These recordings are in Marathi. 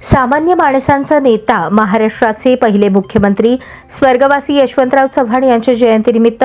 सामान्य माणसांचा नेता महाराष्ट्राचे पहिले मुख्यमंत्री स्वर्गवासी यशवंतराव चव्हाण यांच्या जयंतीनिमित्त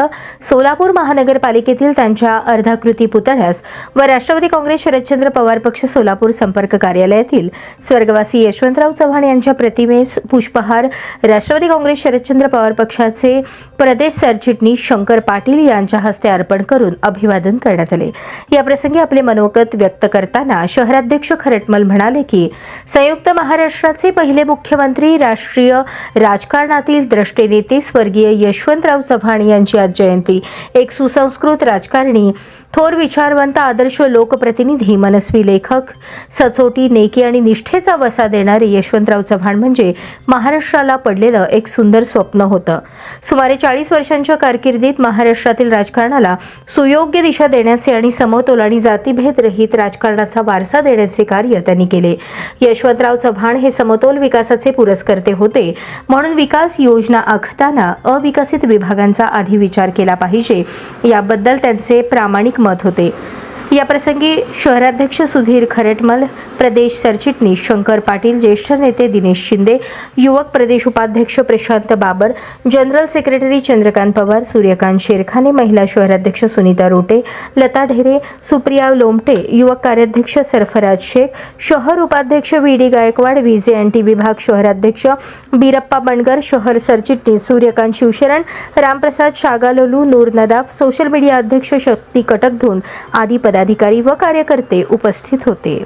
सोलापूर महानगरपालिकेतील त्यांच्या अर्धाकृती पुतळ्यास व राष्ट्रवादी काँग्रेस शरदचंद्र पवार पक्ष सोलापूर संपर्क कार्यालयातील स्वर्गवासी यशवंतराव चव्हाण यांच्या प्रतिमेस पुष्पहार राष्ट्रवादी काँग्रेस शरदचंद्र पवार पक्षाचे प्रदेश सरचिटणीस शंकर पाटील यांच्या हस्ते अर्पण करून अभिवादन करण्यात आले. याप्रसंगी आपले मनोगत व्यक्त करताना शहराध्यक्ष खरटमल म्हणाले की संयुक्त महाराष्ट्राचे पहिले मुख्यमंत्री राष्ट्रीय राजकारणातील द्रष्टे नेते स्वर्गीय यशवंतराव चव्हाण यांची आज जयंती. एक सुसंस्कृत राजकारणी थोर विचारवंत आदर्श लोकप्रतिनिधी मनस्वी लेखक सचोटी नेकी आणि निष्ठेचा वसा देणारे यशवंतराव चव्हाण म्हणजे महाराष्ट्राला पडलेलं एक सुंदर स्वप्न होतं. सुमारे चाळीस वर्षांच्या कारकिर्दीत महाराष्ट्रातील राजकारणाला सुयोग्य दिशा देण्याचे आणि समतोल आणि जातीभेद रहित राजकारणाचा वारसा देण्याचे कार्य त्यांनी केले. यशवंतराव चव्हाण हे समतोल विकासाचे पुरस्कर्ते होते. म्हणून विकास योजना आखताना अविकसित विभागांचा आधी विचार केला पाहिजे. याबद्दल त्यांचे प्रामाणिक मत होते. या प्रसंगी शहराध्यक्ष सुधीर खरटमल प्रदेश सरचिटणीस शंकर पाटील ज्येष्ठ नेते दिनेश शिंदे युवक प्रदेश उपाध्यक्ष प्रशांत बाबर जनरल सेक्रेटरी चंद्रकांत पवार सूर्यकांत शेरखाने महिला शहराध्यक्ष सुनीता रोटे लता ढेरे सुप्रिया लोमटे युवक कार्याध्यक्ष सरफराज शेख शहर उपाध्यक्ष V D Gaikwad VJ N T विभाग शहराध्यक्ष बीरप्पा बनगर शहर सरचिटणीस सूर्यकांत शिवशरण रामप्रसाद शागालोलू नूर नदाफ सोशल मीडिया अध्यक्ष शक्ती कटकधून आदी पदाधिकारी व कार्यकर्ते उपस्थित होते.